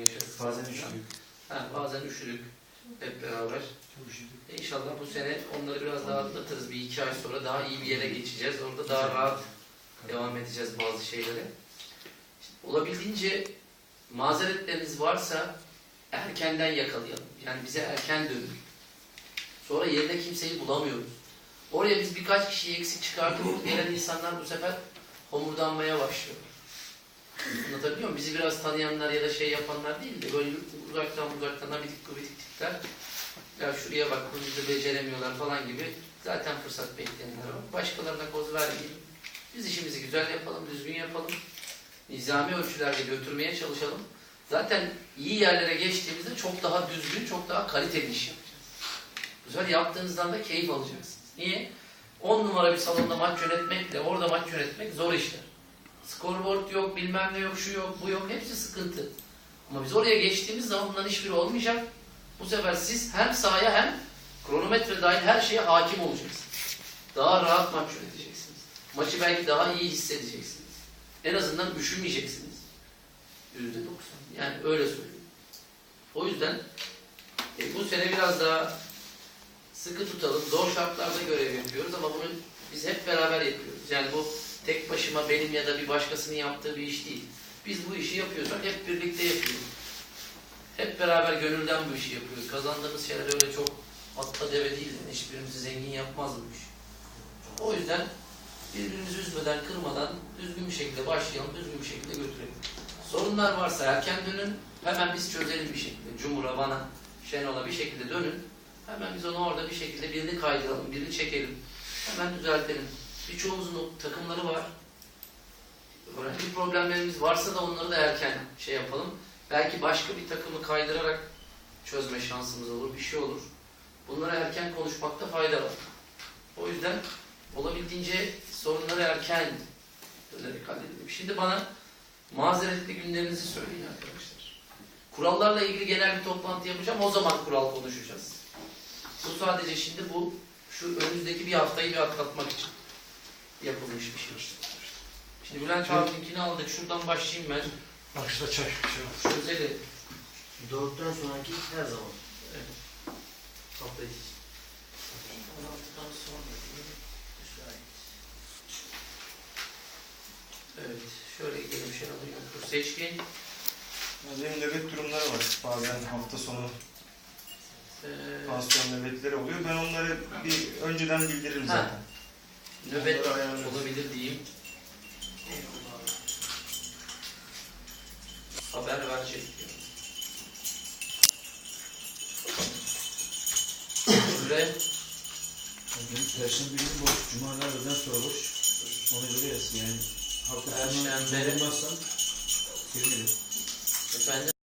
yaşadık. Bazen üşüdük. Ha, bazen üşüdük hep beraber. İnşallah bu sene onları biraz daha atlatırız. Bir iki ay sonra daha iyi bir yere geçeceğiz. Orada daha rahat devam edeceğiz bazı şeylere. İşte olabildiğince mazeretleriniz varsa erkenden yakalayalım. Yani bize erken dönün. Sonra yerine kimseyi bulamıyoruz. Oraya biz birkaç kişiyi eksik çıkardık. Gelen insanlar bu sefer homurdanmaya başlıyor. Anlatabiliyor muyum? Bizi biraz tanıyanlar ya da şey yapanlar değil de böyle uzaktan uzaktan abidik gubidik tipler ya şuraya bak bunu bizi beceremiyorlar falan gibi zaten fırsat bekleyenler var. Başkalarına koz vermeyelim. Biz işimizi güzel yapalım, düzgün yapalım. Nizami ölçülerde götürmeye çalışalım. Zaten iyi yerlere geçtiğimizde çok daha düzgün, çok daha kaliteli iş yapacağız. Güzel yaptığınızdan da keyif alacaksınız. Niye? 10 numara bir salonda maç yönetmekle orada maç yönetmek zor işler. Scoreboard yok, bilmem ne yok, şu yok, bu yok. Hepsi sıkıntı. Ama biz oraya geçtiğimiz zaman bunların hiçbiri olmayacak. Bu sefer siz hem sahaya hem kronometre dahil her şeye hakim olacaksınız. Daha rahat maç yöneteceksiniz. Maçı belki daha iyi hissedeceksiniz. En azından üşümeyeceksiniz. Yüzde doksan. Yani öyle söyleyeyim. O yüzden e, bu sene biraz daha sıkı tutalım. Zor şartlarda görev yapıyoruz ama bunu biz hep beraber yapıyoruz. Yani bu tek başıma benim ya da bir başkasının yaptığı bir iş değil. Biz bu işi yapıyorsak hep birlikte yapıyoruz. Hep beraber gönülden bu işi yapıyoruz. Kazandığımız şeyler öyle çok atla deve değil. Hiçbirimizi zengin yapmaz bu iş. O yüzden birbirimizi üzmeden, kırmadan düzgün bir şekilde başlayalım, düzgün bir şekilde götürelim. Sorunlar varsa erken dönün, hemen biz çözelim bir şekilde. Cumhur'a, bana, Şenol'a bir şekilde dönün. Hemen biz onu orada bir şekilde birini kaydıralım, birini çekelim. Hemen düzeltelim. Birçoğumuzun takımları var. Öğrenci problemlerimiz varsa da onları da erken şey yapalım. Belki başka bir takımı kaydırarak çözme şansımız olur, bir şey olur. Bunları erken konuşmakta fayda var. O yüzden olabildiğince sorunları erken dönerek halledelim. Şimdi bana mazeretli günlerinizi söyleyin arkadaşlar. Kurallarla ilgili genel bir toplantı yapacağım. O zaman kural konuşacağız. Bu sadece şimdi bu şu önümüzdeki bir haftayı bir atlatmak için yapılmış bir şey. Şimdi Bülent abinkini aldık. Şuradan başlayayım ben. Başta çay. Şey var. Çözelim. Doğduktan sonraki her zaman. Evet. Hafta içi. 16'dan sonra diye müsait. Evet. Şöyle gidelim Şenol'un yoktur. Seçkin. Benim nöbet durumları var. Bazen hafta sonu Ee, pansiyon nöbetleri oluyor. Ben onları bir önceden bildiririm Ha. zaten. Nöbet olabilir diyeyim. Haber verecek diyor. Süre perşembe günü boş, cumalar öğleden sonra boş. Ona göre yazsın yani. Hafta sonu Perşembe. bulunmazsam sevinirim. efendim